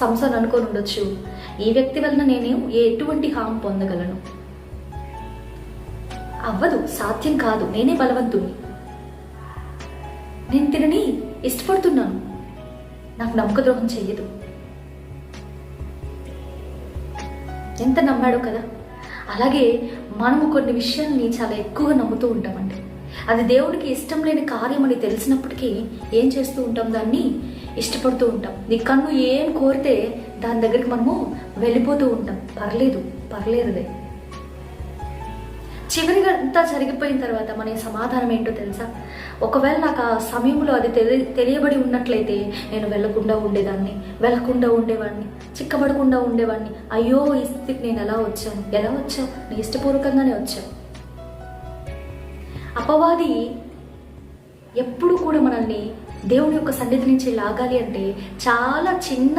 Samson అనుకొని ఉండొచ్చు. ఈ వ్యక్తి వలన నేను ఎటువంటి హామ్ పొందగలను? అవ్వదు సాధ్యం కాదు. నేనే బలవంతుని నేను తినని ఇష్టపడుతున్నాను. నాకు నమ్మక ద్రోహం చెయ్యదు ఎంత నమ్మాడో కదా. అలాగే మనము కొన్ని విషయాల్ని చాలా ఎక్కువగా నమ్ముతూ ఉంటామండి. అది దేవుడికి ఇష్టం లేని కార్యం అని తెలిసినప్పటికీ ఏం చేస్తూ ఉంటాం దాన్ని? ఇష్టపడుతూ ఉంటాం. నీ కన్ను ఏం కోరితే దాని దగ్గరికి మనము వెళ్ళిపోతూ ఉంటాం. పర్లేదు పర్లేదులే. చివరిగా అంతా జరిగిపోయిన తర్వాత మన సమాధానం ఏంటో తెలుసా? ఒకవేళ నాకు ఆ సమయంలో అది తెలి తెలియబడి ఉన్నట్లయితే నేను వెళ్ళకుండా ఉండేదాన్ని వెళ్ళకుండా ఉండేవాడిని చిక్కబడకుండా ఉండేవాడిని అయ్యో ఈ స్థితికి నేను ఎలా వచ్చాను? ఎలా వచ్చావు నీ ఇష్టపూర్వకంగానే వచ్చావు అపవాది ఎప్పుడు కూడా మనల్ని దేవుని యొక్క సన్నిధి నుంచి లాగాలి అంటే చాలా చిన్న